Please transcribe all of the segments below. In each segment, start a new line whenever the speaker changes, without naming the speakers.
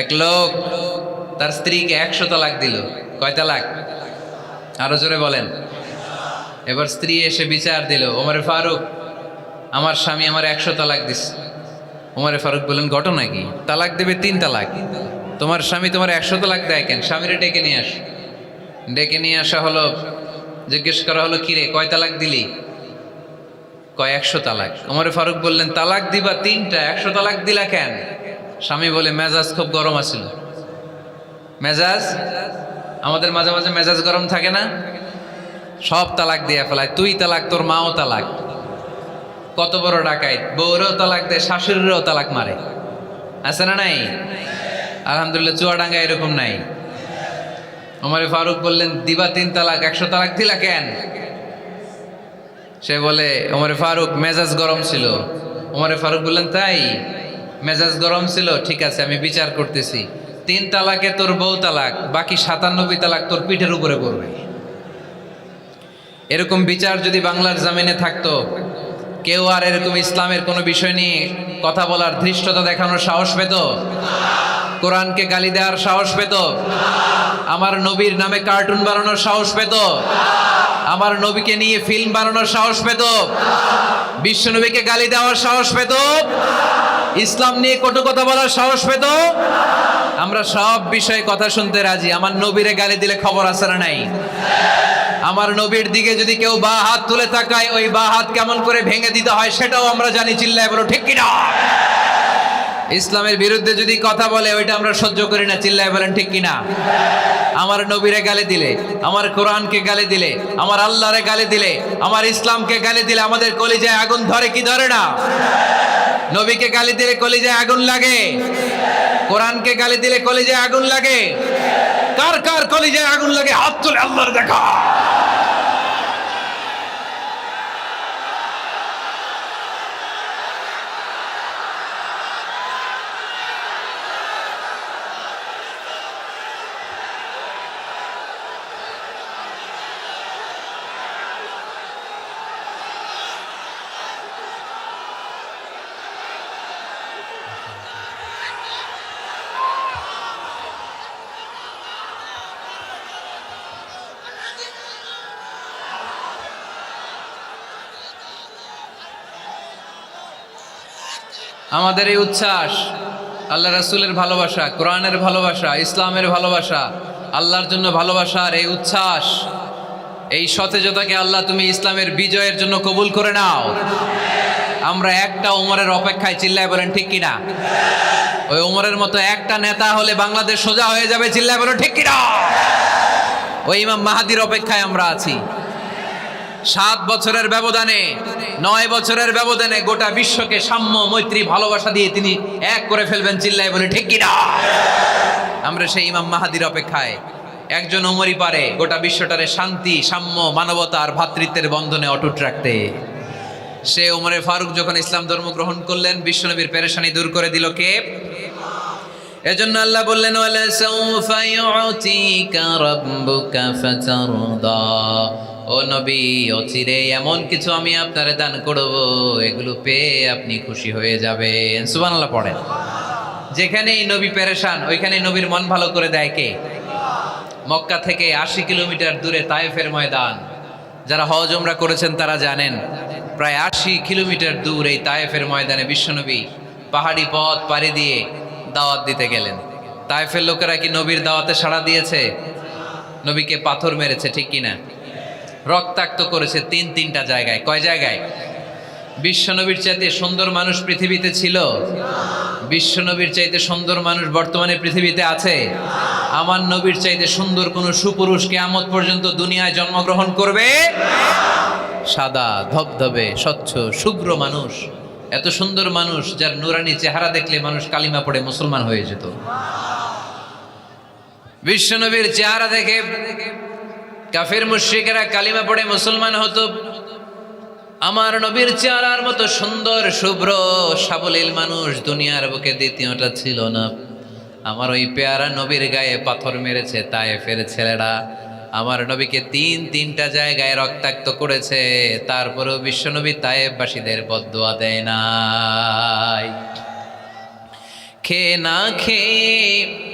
এক লোক তার স্ত্রীকে একশো তালাক দিল। কয় তালাক আরও জোরে বলেন। এবার স্ত্রী এসে বিচার দিল, ওমরে ফারুক, আমার স্বামী আমার একশো তালাক দিস ওমরে ফারুক বললেন, ঘটনা কি? তালাক দেবে তিন তালাক তোমার স্বামী তোমার একশো তালাক দেয় কেন? স্বামীরে ডেকে নিয়ে আস। ডেকে নিয়ে আসা হলো, জিজ্ঞেস করা হলো কিরে কয় তালাক দিলি? কয় একশো তালাক ওমরে ফারুক বললেন, তালাক দিবা তিনটা একশো তালাক দিলা কেন? স্বামী বলে, মেজাজ খুব গরম আছিল। মেজাজ? আমাদের মাঝে মাঝে মেজাজ গরম থাকে না। সব তালাক দিয়ে ফেলায়। তুই তালাক, তোর মাও তালাক। কত বড় ডাকাইত। বউরেও তালাক দেয়, শাশুড়িরও তালাক মারে। আছে না নাই? আলহামদুলিল্লাহ, চুয়াডাঙ্গা এরকম নাই। ওমরে ফারুক বললেন, দিবা তিন তালাক, একশো তালাক দিলা কেন? সে বলে, ওমরে ফারুক, মেজাজ গরম ছিল। ওমরে ফারুক বললেন, তাই? মেজাজ গরম ছিল, ঠিক আছে, আমি বিচার করতেছি। তিন তালাকে তোর বউ তালাক, বাকি সাতানব্বই তালাক তোর পিঠের উপরে পড়বে। এরকম বিচার যদি বাংলার জামিনে থাকতো, কেউ আর এরকম ইসলামের কোনো বিষয় নিয়ে কথা বলার ধৃষ্টতা দেখানোর সাহস পেত? কোরআনকে গালি দেওয়ার সাহস পেত? আমার নবীর নামে কার্টুন বানানোর সাহস পেত? আমার নবীকে নিয়ে ফিল্ম বানানোর সাহস পেত? বিশ্ব নবীকে গালি দেওয়ার সাহস পেত? ইসলাম নিয়ে কটু কথা বলার সাহস পেত? আমরা সব বিষয়ে কথা শুনতে রাজি। আমার নবীরে গালি দিলে খবর আছে না নাই? আমার নবীর দিকে যদি কেউ বা হাত তুলে তাকায়, ওই বা হাত কেমন করে ভেঙে দিতে হয় সেটাও আমরা জানি, চিল্লায় বলো, ঠিক কিনা? ইসলামের বিরুদ্ধে যদি কথা বলে, ওইটা আমরা সহ্য করি না, চিল্লায় বলেন, ঠিক কিনা? আমার নবীরে গালি দিলে, আমার কোরআনকে গালি দিলে, আমার আল্লাহরে গালি দিলে, আমার ইসলামকে গালি দিলে আমাদের কলিজায় আগুন ধরে কি ধরে না? নবীকে গালি দিলে কলেজে আগুন লাগে। কোরআনকে গালি দিলে কলেজে আগুন লাগে। কার কার কলেজে আগুন লাগে? হাত তুলে আল্লাহর দেখা। আমাদের এই উচ্ছ্বাস, আল্লাহ রাসুলের ভালোবাসা, কোরআনের ভালোবাসা, ইসলামের ভালোবাসা, আল্লাহর জন্য ভালোবাসার এই উচ্ছ্বাস, এই সতেজতাকে আল্লাহ তুমি ইসলামের বিজয়ের জন্য কবুল করে নাও। আমরা একটা উমরের অপেক্ষায় চিল্লায় বলেন, ঠিক কিনা? ওই উমরের মতো একটা নেতা হলে বাংলাদেশ সোজা হয়ে যাবে, চিল্লায় বলেন, ঠিক কিনা? ওই ইমাম মাহাদির অপেক্ষায় আমরা আছি। সাত বছরের ব্যবধানে, নয় বছরের ব্যবধানে গোটা বিশ্বকে সাম্য, মৈত্রী, ভালোবাসা দিয়ে তিনি এক করে ফেলবেন চিল্লায় বলে, ঠিক কিনা? আমরা সেই ইমাম মাহাদির অপেক্ষায়, একজন ওমরই পারে গোটা বিশ্বটারে শান্তি, সাম্য, মানবতা আর ভ্রাতৃত্বের বন্ধনে অটুট রাখতে। সে ওমরে ফারুক যখন ইসলাম ধর্ম গ্রহণ করলেন, বিশ্বনবীর পেরেশানি দূর করে দিল কে? এজন্য আল্লাহ বললেন, ওয়ালা সাউফা ইউতিকা রাব্বুকা ফাতারদা। ও নবী অচিরে এমন কিছু আমি আপনারে দান করব, এগুলো পেয়ে আপনি খুশি হয়ে যাবেন। সুবহানাল্লাহ পড়েন। যেখানেই নবী পেরেশান ওইখানে নবীর মন ভালো করে দেয় কে? মক্কা থেকে আশি কিলোমিটার দূরে তায়েফের ময়দান। যারা হজ ওমরা করেছেন তারা জানেন, প্রায় আশি কিলোমিটার দূর এই তায়েফের ময়দানে বিশ্বনবী পাহাড়ি পথ পাড়ি দিয়ে দাওয়াত দিতে গেলেন। তায়েফের লোকেরা কি নবীর দাওয়াতে সাড়া দিয়েছে? নবীকে পাথর মেরেছে, ঠিক কিনা? রক্তাক্ত করেছে তিন তিনটা জায়গায়। কয় জায়গায়? বিশ্বনবীর চাইতে সুন্দর মানুষ পৃথিবীতে ছিল? বিশ্বনবীর চাইতে সুন্দর মানুষ বর্তমানে পৃথিবীতে আছে? আমার নবীর চাইতে সুন্দর কোন সুপুরুষ কেয়ামত পর্যন্ত দুনিয়ায় জন্মগ্রহণ করবে? সাদা, ধবধবে, স্বচ্ছ, শুভ্র মানুষ। এত সুন্দর মানুষ যার নুরানি চেহারা দেখলে মানুষ কালিমা পড়ে মুসলমান হয়ে যেত। বিশ্বনবীর চেহারা দেখে কাফির মুশ্রিকেরা কালিমা পড়ে মুসলমান হতো। আমার নবীর চেহারার মতো সুন্দর, শুভ্র, সাবলীল মানুষ দুনিয়ার বুকে দ্বিতীয়টা ছিল না। আমার ওই পেয়ারা নবীর গায়ে পাথর মেরেছে, তায়েফের ছেলেরা। আমার নবীকে তিন, তিনটা জায়গায় রক্তাক্ত করেছে, তারপরেও বিশ্বনবী তায়েববাসীদের বদুয়া দেয় নাই। খেয়ে না খেয়ে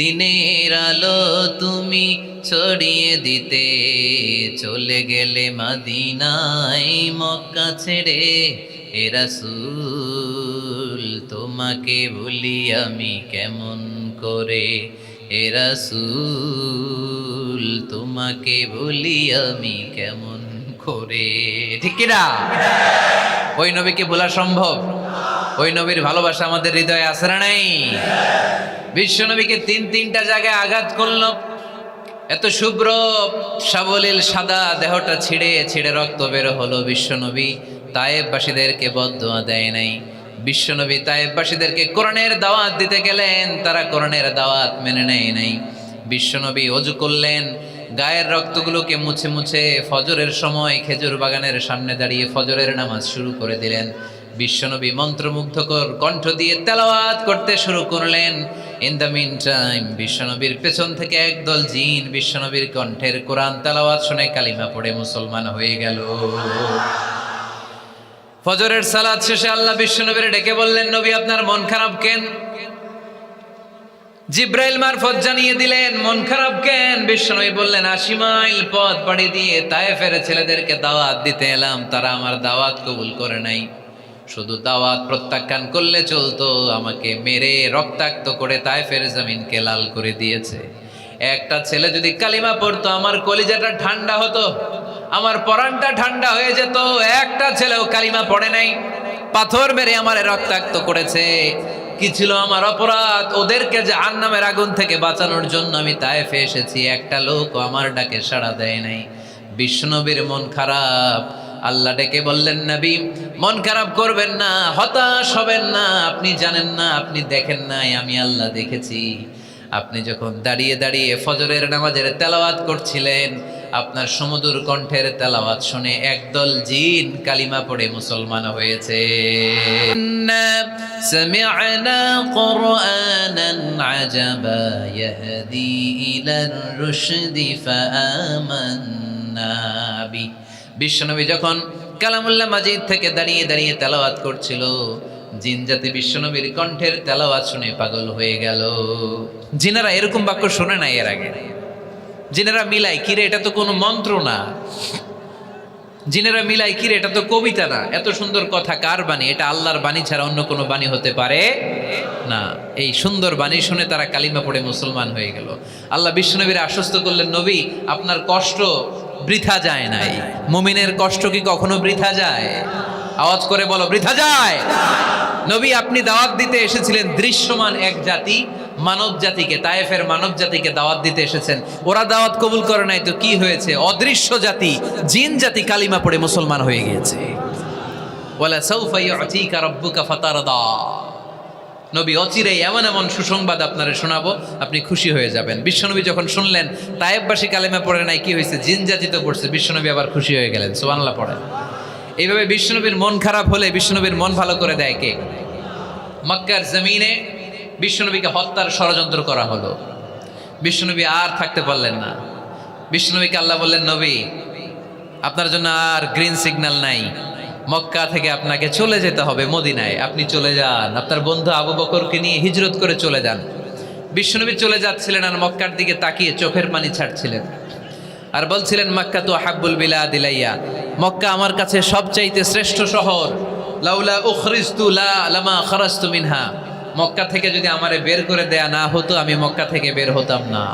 দিনের আলো তুমি ছড়িয়ে দিতে চলে গেলে মাদিনায় মক্কা ছেড়ে এরাসুল তোমাকে ভুলি আমি কেমন করে? এরাসুল তোমাকে ভুলি আমি কেমন করে? ঠিক কিনা? ওই নবীকে ভোলা সম্ভব? ওই নবীর ভালোবাসা আমাদের হৃদয়ে না নাই? বিশ্ব নবীকে তিন তিনটা জায়গায় আঘাত করল। এত শুভ্র, সাবলীল, সাদা দেহটা ছিঁড়ে ছিঁড়ে রক্ত বের হলো বিশ্বনবী। তায়েববাসীদেরকে বদোয়া দেয় নাই। বিশ্বনবী তায়েববাসীদেরকে কোরআনের দাওয়াত দিতে গেলেন, তারা কোরআনের দাওয়াত মেনে নেয় নাই। বিশ্বনবী অজু করলেন, গায়ের রক্তগুলোকে মুছে মুছে ফজরের সময় খেজুর বাগানের সামনে দাঁড়িয়ে ফজরের নামাজ শুরু করে দিলেন। বিশ্বনবী মন্ত্রমুগ্ধকর কণ্ঠ দিয়ে তেলাওয়াত করতে শুরু করলেন। ইন দ্য মিন টাইম বিশ্বনবীর পেছন থেকে একদল জিন বিশ্বনবীর কণ্ঠের কোরআন তেলাওয়াত শুনে কালিমা পড়ে মুসলমান হয়ে গেল। ফজরের সালাদ শেষে আল্লাহ বিশ্বনবীর ডেকে বললেন, নবী, আপনার মন খারাপ কেন? জিব্রাইল মারফত জানিয়ে দিলেন, মন খারাপ কেন? বিশ্বনবী বললেন, আশি মাইল পথ পাড়ি দিয়ে তায়েফের ছেলেদেরকে দাওয়াত দিতে এলাম। তারা আমার দাওয়াত কবুল করে নাই। শুধু দাওয়াত প্রত্যাখ্যান করলে চলতো, আমাকে মেরে রক্তাক্ত করে তায়েফের জামিনকে লাল করে দিয়েছে। একটা ছেলে যদি কালিমা পড়তো, আমার কলিজাটা ঠান্ডা হতো, আমার পরানটা ঠান্ডা হয়ে যেত, একটা ছেলেও কালিমা পড়ে নাই, পাথর মেরে আমার রক্তাক্ত করেছে। কি ছিল আমার অপরাধ? ওদেরকে যে নামের আগুন থেকে বাঁচানোর জন্য আমি তায়েফে এসেছি, একটা লোক আমার ডাকে সাড়া দেয় নাই। বিষ্ণবীর মন খারাপ আল্লাহ ডেকে বললেন নবী মন খারাপ করবেন না হতাশ হবেন না আপনি জানেন না আপনি দেখেন নাই আমি আল্লাহ দেখেছি আপনি যখন দাঁড়িয়ে দাঁড়িয়ে ফজরের নামাজের তেলাওয়াত করছিলেন আপনার সমুদুর কণ্ঠের তেলাওয়াত শুনে একদল জিন কালিমা পড়ে মুসলমান হয়েছে سمعنا قرآنا عجبا يهدي إلى الرشد فآمنا به বিশ্বনবী যখন কালামুল্লাহ মাজিদ থেকে দাঁড়িয়ে দাঁড়িয়ে তেলাওয়াত করছিল, জিন জাতি বিশ্বনবীর কণ্ঠের তেলাওয়াত শুনে পাগল হয়ে গেল। জিনারা এরকম বাক্য শোনে নাই এর আগে। জিনেরা মিলাই কিরে, এটা তো কোনো মন্ত্র না। জিনেরা মিলাই কিরে, এটা তো কবিতা না। এত সুন্দর কথা কার বাণী? এটা আল্লাহর বাণী ছাড়া অন্য কোনো বাণী হতে পারে না। এই সুন্দর বাণী শুনে তারা কালিমা পড়ে মুসলমান হয়ে গেল। আল্লাহ বিশ্বনবীর আশ্বস্ত করলেন, নবী, আপনার কষ্ট বৃথা যায় নাই। মুমিনের কষ্ট কি কখনো বৃথা যায়? আওয়াজ করে বলো, বৃথা যায়। নবী, আপনি দাওয়াত দিতে এসেছিলেন দৃশ্যমান এক জাতি, মানব জাতিকে, তায়েফের মানব জাতিকে দাওয়াত দিতে এসেছেন। ওরা দাওয়াত কবুল করে নাই তো কি হয়েছে? অদৃশ্য জাতি, জিন জাতি কালিমা পড়ে মুসলমান হয়ে গিয়েছে। ওয়ালা সাউফা ইউতিকা রাব্বুকা ফাতারদা। নবী অচিরে এমন এমন সুসংবাদ আপনারা শোনাবো, আপনি খুশি হয়ে যাবেন। বিশ্বনবী যখন শুনলেন, তায়েববাসী কালিমা পড়ে নাই, কি হয়েছে জিন জাতি পড়ছে, বিশ্বনবী আবার খুশি হয়ে গেলেন, সুবহানাল্লাহ পড়ে। এইভাবে বিশ্বনবীর মন খারাপ হলে বিশ্বনবীর মন ভালো করে দেয় কে? মক্কার জমিনে বিশ্বনবীকে হত্যার ষড়যন্ত্র করা হলো। বিশ্বনবী আর থাকতে পারলেন না। বিশ্বনবীকে আল্লাহ বললেন, নবী, আপনার জন্য আর গ্রিন সিগন্যাল নাই। মক্কা থেকে আপনাকে চলে যেতে হবে মদিনায়। আপনি চলে যান। আপনার বন্ধু আবু বকরকে নিয়ে হিজরত করে চলে যান। বিশ্বনবী চলে যাচ্ছিলেন আর মক্কার দিকে তাকিয়ে চোখের পানি ছাড়ছিলেন। আর বলছিলেন, মক্কা তো হাব্বুল বিলা দিলাইয়া মক্কা আমার কাছে সবচাইতে শ্রেষ্ঠ শহর। লাউলা উখরিস্তু লা লামা খরাস্তু মিনহা। মক্কা থেকে যদি আমারে বের করে দেয়া না হতো, আমি মক্কা থেকে বের হতাম না।